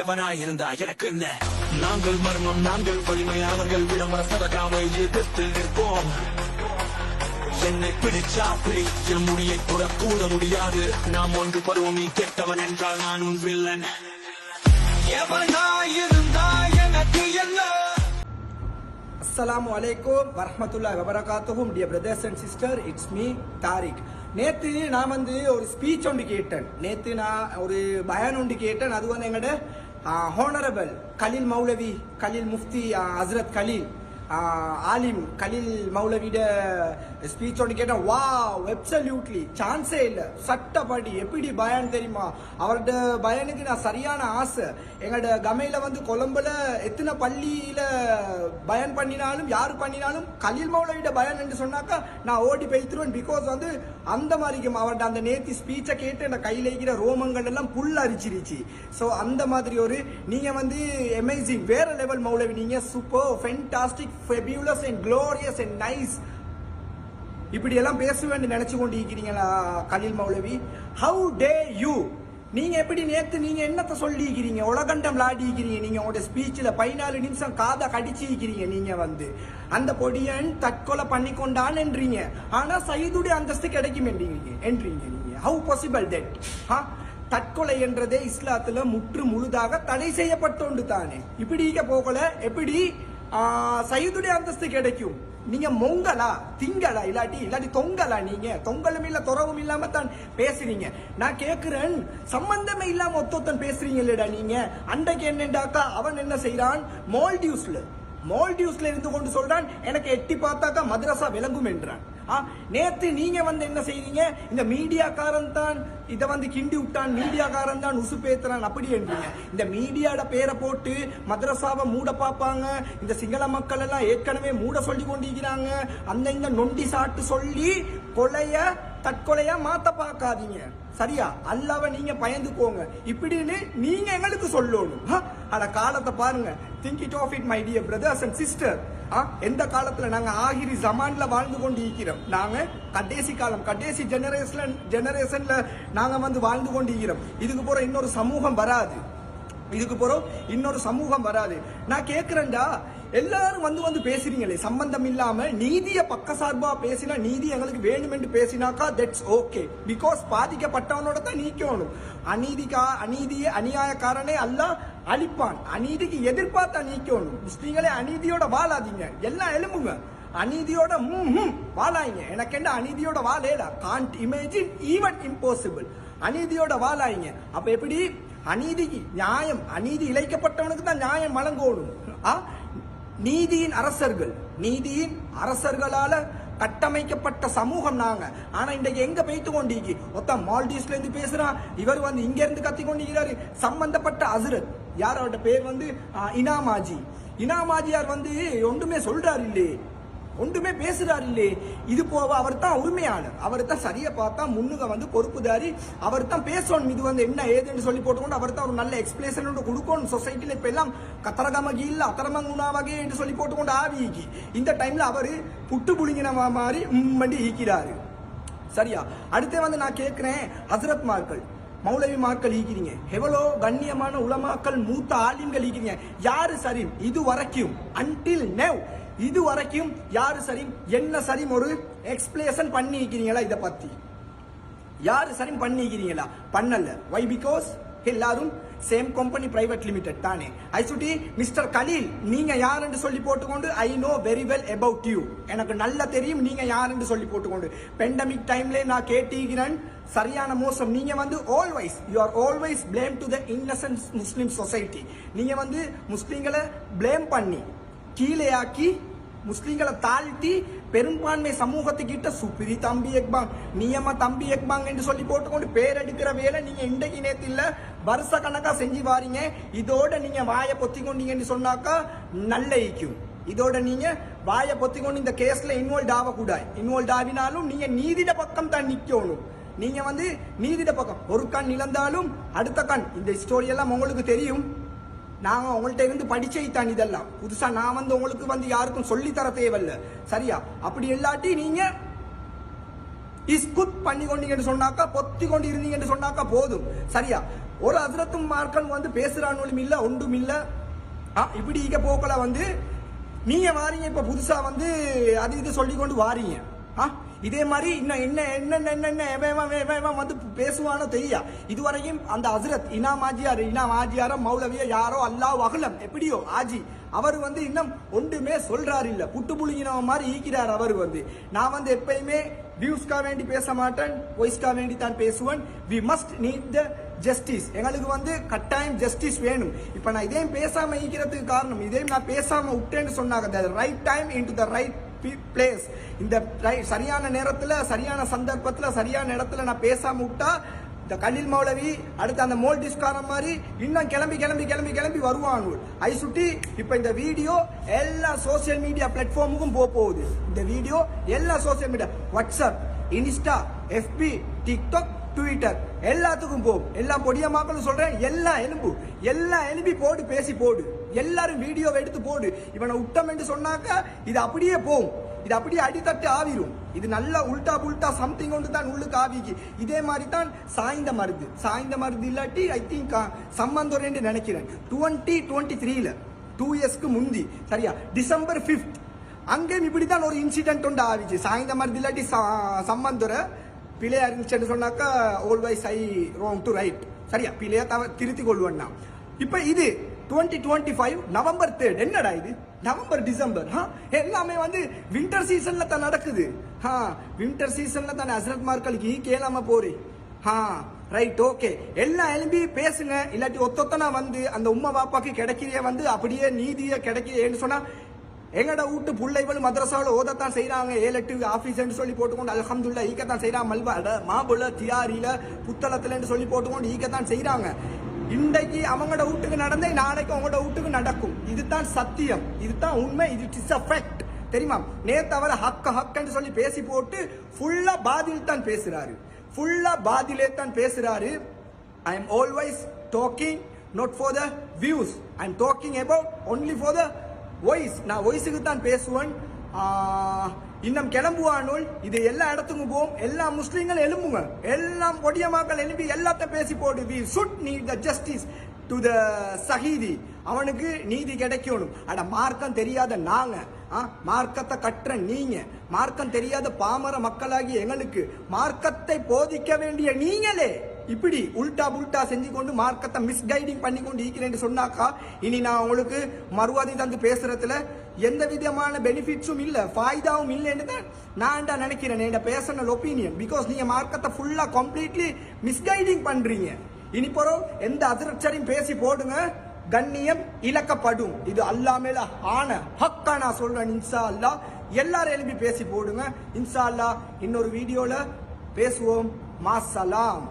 எவனாயிருந்தா எனக்கு என்ன? நாங்கள் மர்மம் நாங்கள் வலிமை அவர்கள் விளம்பர சதகாமை எதிர்த்து நிற்போம். என்னை பிடிச்சா பிடி என் முடியை கூட கூட முடியாது. நாம் ஒன்று பருவம் நீ கெட்டவன் என்றால் நான் உன் வில்லன். எவனாயிருந்தா எனக்கு என்ன? அஸ்ஸலாமு அலைக்கும் வரஹ்மத்துல்லாஹி வபரகாத்துஹும். Dear brothers and sister it's me Tariq நேற்று நான் வந்து ஒரு ஸ்பீச் ஒன்று கேட்டேன். நேற்று நான் ஒரு பயான் ஒன்று கேட்டேன். அது வந்து எங்கள்கிட்ட ஹோனரபிள் கலீல் மௌலவி கலீல் முஃப்தி ஹஸ்ரத் கலீல் ஆஹ், ஆலிம் கலில் மௌலவிட ஸ்பீச் ஒன்று கேட்டேன். வா வெப்சல்யூட்லி சான்ஸே இல்லை. சட்டப்படி எப்படி பயன் தெரியுமா? அவரோட பயனுக்கு நான் சரியான ஆசை. எங்களோட கமையில் வந்து கொழம்புல எத்தனை பள்ளியில் பயன் பண்ணினாலும் யார் பண்ணினாலும் கலில் மௌலவிட பயன் என்று சொன்னாக்கா நான் ஓடி பெய்த்துருவேன். பிகாஸ் வந்து அந்த மாதிரி அவர்கிட்ட அந்த நேத்தி ஸ்பீச்சை கேட்டு அந்த கையில் இருக்கிற ரோமங்கள் எல்லாம் புல் அரிச்சிருச்சு. ஸோ அந்த மாதிரி ஒரு நீங்கள் வந்து எமேசிங் வேற லெவல் மௌலவி நீங்கள் super fantastic fabulous and glorious and nice இப்படி எல்லாம் பேசுவேன்னு நினச்சி கொண்டு இருக்கிறீங்களா கலில் மௌலவி? ஹவு டே யூ நீங்க எப்படி நேத்து நீங்க என்னத்த சொல்லிக்கிறீங்க உலகண்டம் விளையாடிக்கிறீங்க நீங்க உங்களோட ஸ்பீச்சில் பதினாலு நிமிஷம் காதை கடிச்சிக்கிறீங்க நீங்க வந்து. அந்த பொடியன் தற்கொலை பண்ணி கொண்டான் என்றீங்க. ஆனா சைதுடைய அந்தஸ்து கிடைக்கும் என்றீங்க என்றீங்க நீங்க. ஹவு பாசிபிள் தட் ஹா தற்கொலை என்றதே இஸ்லாத்துல முற்று முழுதாக தடை செய்யப்பட்டோண்டு தானே. இப்படி போகல எப்படி? ஆ, அந்தஸ்து கிடைக்கும். நீங்க மொங்கலா திங்களா இல்லாட்டி இல்லாட்டி தொங்கலா நீங்க? தொங்கலும் இல்ல துறவும் இல்லாம தான் பேசுறீங்க. நான் கேக்குறேன் சம்பந்தமே இல்லாம ஒத்தொத்தன் பேசுறீங்க இல்லடா நீங்க. அன்றைக்கு என்னண்டாக்கா அவன் என்ன செய்யறான் மால்டிவ்ஸ்ல மால்டியூஸ்ல இருந்து கொண்டு சொல்றான் எனக்கு எட்டி பார்த்தாக்கா மதரசா விளங்கும் என்றான். ஆ நேற்று நீங்க வந்து என்ன செய்வீங்க இந்த மீடியாக்காரன் தான் இதை வந்து கிண்டி விட்டான் மீடியாக்காரன் தான் உசு பேத்துறான் அப்படி என்றீங்க. இந்த மீடியாட பேரை போட்டு மதரசாவை மூட பார்ப்பாங்க. இந்த சிங்கள மக்கள் எல்லாம் ஏற்கனவே மூட சொல்லி கொண்டிருக்கிறாங்க. அந்த இந்த நொண்டி சாட்டு சொல்லி கொலைய தற்கொலையா மாத்த பார்க்காதீங்க. சரியா? அல்லாவ நீங்க பயந்துக்கோங்க. இப்படின்னு நீங்க எங்களுக்கு சொல்லணும். அட காலத்தை பாருங்க. Think it of it my dear brothers and sister எந்த காலத்துல நாங்க ஆகிரி ஜமான்ல வாழ்ந்து கொண்டு இருக்கிறோம் நாங்க கடைசி காலம் கடைசி ஜெனரேஷன் ஜெனரேஷன்ல நாங்க வந்து வாழ்ந்து கொண்டு இருக்கிறோம் இதுக்கு போற இன்னொரு சமூகம் வராது. இதுக்கு போறோம் இன்னொரு சமூகம் வராது. நான் கேக்குறேன்டா. எல்லாரும் வந்து வந்து பேசுறீங்களே சம்பந்தம் இல்லாம நீதிய பக்க சார்பா பேசினா நீதி எங்களுக்கு வேணும் என்று பேசினாக்கா தட்ஸ் ஓகே பிகாஸ் பாதிக்கப்பட்டவனோட தான் நீக்கணும். அநீதிக்கா அநீதிய அநியாயக்காரனே அல்ல அழிப்பான். அநீதிக்கு எதிர்பார்த்தா நீக்கணும். முஸ்லீம்களே அநீதியோட வாழாதீங்க. எல்லாம் எழும்புங்க. அநீதியோட வாழாயிங்க எனக்கு என்ன அநீதியோட வாழேடா? காண்ட் இமேஜின் ஈவன் இம்பாசிபிள் அநீதியோட வாழாயிங்க அப்ப எப்படி? அநீதிக்கு நியாயம் அநீதி இழைக்கப்பட்டவனுக்கு தான் நியாயம் வழங்கணும். ஆ? நீதியின் அரசர்கள் நீதியின் அரசர்களால கட்டமைக்கப்பட்ட சமூகம் நாங்க. ஆனா இன்றைக்கு எங்க பேய்த்து கொண்டிருக்கு? ஒத்த மால்டீவ்ஸ்ல இருந்து பேசுறான் இவர் வந்து இங்க இருந்து கத்தி கொண்டிருக்கிறாரு. சம்பந்தப்பட்ட அசுரத் யார் பேர் வந்து இனாமாஜி. இனாமாஜியார் வந்து ஒன்றுமே சொல்றாரு இல்லையே ஒன்றுமே பேசுறாரு இல்லையே இது போக அவர் தான் உரிமையாளர். அவர் தான் சரியா பார்த்தா முன்னுக வந்து பொறுப்புதாரி. அவர் தான் பேசணும் இது வந்து என்ன ஏதுன்னு சொல்லி போட்டுக்கொண்டு அவர் தான் ஒரு நல்ல எக்ஸ்பிளேஷன் கொடுக்கணும். சொசைட்டியில் இப்போ எல்லாம் கத்தரகமகி இல்லை அத்தரமங்குனா வகை என்று சொல்லி போட்டுக்கொண்டு ஆவிக்கு இந்த டைம்ல அவர் புட்டு புழுங்கின மாதிரி உம்மண்டி ஈக்கிறாரு. சரியா? அடுத்து வந்து நான் கேட்குறேன் ஹசரத் மார்கள் மௌலவி மாக்கள் ஈக்கிறீங்க எவ்வளோ கண்ணியமான உலமாக்கள் மூத்த ஆலிம்கள் ஈக்கிறீங்க யாரு சரி இது வரைக்கும். அன்டில் நெவ் இது வரைக்கும் யாரு சரி என்ன சரி ஒரு எக்ஸ்பிளேஷன் பண்ணிக்கிறீங்களா இதை பத்தி? யாரு சரி பண்ணிக்கிறீங்களா பண்ணல. வை பிகாஸ் எல்லாரும் சேம் கம்பெனி பிரைவேட் லிமிடெட் தானே. ஐ சுட்டி மிஸ்டர் கலீல் நீங்க என்று சொல்லி போட்டுக்கொண்டு I know very well about you எனக்கு நல்லா தெரியும் நீங்க யாருன்னு சொல்லி போட்டுக்கொண்டு. பெண்டமிக் டைம்ல நான் கேட்டிருக்கிறேன். சரியான மோசம். நீங்க வந்து always you are always blame to the innocent Muslim society நீங்க வந்து முஸ்லீம்களை பிளேம் பண்ணி கீழே ஆக்கி முஸ்லீம்களை தாழ்த்தி பெரும்பான்மை சமூகத்துக்கிட்ட சுப்பிரி தம்பி எக்பாங் நியம தம்பி எக்பாங் என்று சொல்லி போட்டுக்கொண்டு பேர் எடுக்கிற வேலை நீங்க இன்றைக்கு நேத்து வருஷ கணக்கா செஞ்சு வாரீங்க. இதோட நீங்க வாயை பொத்தி கொண்டீங்கன்னு சொன்னாக்கா நல்ல ஐக்கியம் இதோட நீங்க வாயை பொத்தி கொண்டு இந்த கேஸ்ல இன்வால்வ் ஆகக்கூடாது. இன்வால்வ் ஆகினாலும் நீங்க நீதிட பக்கம் தான் நிக்கணும். நீங்க வந்து நீதிட பக்கம் ஒரு கண் இழந்தாலும் அடுத்த கண். இந்த ஸ்டோரி எல்லாம் உங்களுக்கு தெரியும். நாங்கள் உங்கள்கிட்ட இருந்து படிச்சைத்தான் இதெல்லாம். புதுசா நான் வந்து உங்களுக்கு வந்து யாருக்கும் சொல்லி தர தேவையில்ல. சரியா? அப்படி இல்லாட்டி நீங்க இஸ்குத் பண்ணி கொண்டீங்கன்னு சொன்னாக்கா பொத்தி கொண்டு இருந்தீங்கன்னு சொன்னாக்கா போதும். சரியா? ஒரு அதிரத்தும் மார்க்கன் வந்து பேசுறானும் இல்ல ஒன்றும் இல்ல. ஆ, இப்படி இங்க போக்கல வந்து நீங்க வாரீங்க இப்ப புதுசா வந்து அது இது சொல்லி கொண்டு வாரீங்க. இதே மாதிரி இன்னும் என்ன என்ன என்ன என்ன எவன் வந்து பேசுவானோ தெரியா இதுவரையும் அந்த ஹசரத் இனாம் ஆஜியார் இனாம் ஆஜியாரோ மௌலவியோ யாரோ அல்லாஹ் அகலம் எப்படியோ ஆஜி அவர் வந்து இன்னும் ஒன்றுமே சொல்றாரு இல்ல. புட்டு புழுங்கினவ மாதிரி ஈக்கிறார் அவர் வந்து. நான் வந்து எப்பயுமே வியூஸ்க்காக வேண்டி பேச மாட்டேன் வாய்ஸ்க்காக வேண்டி தான் பேசுவேன். We must need the justice எங்களுக்கு வந்து கட்டாயம் ஜஸ்டிஸ் வேணும். இப்போ நான் இதையும் பேசாம ஈக்கிறதுக்கு காரணம் இதையும் நான் பேசாம விட்டேன்னு சொன்னாங்க. The right time in to the right place இந்த சரியான நேரத்தில் சரியான சந்தர்ப்பத்தில் சரியான இடத்துல நான் பேசாம விட்டா இந்த கலில் மௌலவி அடுத்து அந்த மோல்டிஸ்காரன் மாதிரி இன்னும் கிளம்பி கிளம்பி கிளம்பி கிளம்பி வருவாங்க ஐ சுட்டி இப்போ இந்த வீடியோ எல்லா சோசியல் மீடியா பிளாட்ஃபார்முக்கும் போக போகுது. இந்த வீடியோ எல்லா social media WhatsApp Insta FB TikTok Twitter எல்லாத்துக்கும் போகும் எல்லாம் பொடிய மாக்களும் சொல்றேன். எல்லா எலும்பு. எல்லா எலும்பி போடு பேசி போடு. எல்லாரும் வீடியோ எடுத்து போடு. இவனை விட்டம் என்று சொன்னாக்கா இது அப்படியே போகும் இது அப்படியே அடித்தட்டு ஆவிரும். இது நல்லா உல்டா புல்டா சம்திங் ஒன்று தான் உள்ளுக்கு ஆவிக்கு. இதே மாதிரி தான் சாய்ந்த மருந்து. சாய்ந்த மருந்து இல்லாட்டி ஐ திங்க் சம்பந்தம் நினைக்கிறேன். டுவெண்ட்டி டுவெண்ட்டி த்ரீல டூ இயர்ஸ்க்கு முந்தி சரியா? டிசம்பர் ஃபிஃப்த் அங்கேயும் இப்படி தான் ஒரு இன்சிடென்ட் ஒன்று ஆவிச்சு. சாய்ந்த மருந்து இல்லாட்டி ச- சம்பந்தரை பிழையா இருந்துச்சுன்னு சொன்னாக்கா always I wrong to right சரியா? பிழையா தவ திருத்தி கொள்வேன் இப்போ இது twenty twenty five November third என்னடா இது? நவம்பர் டிசம்பர் ஹா எல்லாமே வந்து வின்டர் சீசன்ல தான் நடக்குது. ஹா வின்டர் சீசன்ல தான் அசரத் மார்களுக்கு கேளாம போறே. ஹா ரைட் ஓகே எல்லாம் எழும்பி பேசுங்க. இல்லாட்டி ஒத்தொத்தனா வந்து அந்த உம்மா பாப்பாக்கு கிடைக்கிறிய வந்து அப்படியே நீதியை கிடைக்கிறேன்னு சொன்னா எங்கட வீட்டு பிள்ளைகள் மதரசாவில் ஓதத்தான் செய்கிறாங்க ஏழு எட்டு ஆஃபீஸ்ன்னு சொல்லி போட்டுக்கொண்டு அலமதுல்லா ஈக்கத்தான் செய்கிறாங்க மல்பாட மாபுல தியாரியில் புத்தளத்துலன்னு சொல்லி போட்டுக்கொண்டு ஈக்கத்தான் செய்கிறாங்க இன்றைக்கு அவங்களோட வீட்டுக்கு நடந்தே நாளைக்கு அவங்களோட வீட்டுக்கு நடக்கும். இதுதான் சத்தியம். இதுதான் உண்மை. இது இட்ஸ் அ தெரியுமா? நேத்து அவர் ஹக்க ஹக்கன்னு சொல்லி பேசி போட்டு ஃபுல்லாக பாதில் தான் பேசுகிறாரு ஃபுல்லாக பாதிலே தான் பேசுகிறாரு I am always talking not for the views I am talking about only for the voice நான் வாய்ஸுக்கு தான் பேசுவேன். இன்னும் கிளம்புவானுள். இது எல்லா இடத்துக்கும் போவோம். எல்லா முஸ்லீம்கள் எழும்புங்க. எல்லாம் கொடியமாக்கள் எழுப்பி எல்லாத்தையும் பேசி போடு. We should need the justice to the சஹீதி அவனுக்கு நீதி கிடைக்கணும். அட மார்க்கம் தெரியாத நாங்க. ஆ, மார்க்கத்தை கட்டுற நீங்க. மார்க்கம் தெரியாத பாமர மக்களாகி எங்களுக்கு மார்க்கத்தை போதிக்க வேண்டிய நீங்களே. இப்படி உல்டா புல்டா செஞ்சு கொண்டு மார்க்கத்தை மிஸ்கைடிங் பண்ணி கொண்டு இருக்கிறேன்னு சொன்னாக்கா இனி நான் உங்களுக்கு மறுவாதி தந்து பேசுறதுல எந்த விதமான பெனிஃபிட்ஸும் இல்லை ஃபாய்தாவும் இல்லைன்னு தான் நான் தான் நினைக்கிறேன் என் பேசனல் ஒப்பீனியன் பிகாஸ் நீங்கள் மார்க்கத்தை ஃபுல்லாக கம்ப்ளீட்லி மிஸ்கைடிங் பண்ணுறீங்க இனி போறோம் எந்த அதிர்ச்சரையும் பேசி போடுங்க கண்ணியம் இழக்கப்படும். இது அல்லா மேல ஆன ஹக்கா நான் சொல்றேன் இன்சா அல்லா எல்லாரும் எழுப்பி பேசி போடுங்க. இன்சா அல்லா இன்னொரு வீடியோல பேசுவோம். மாசலாம்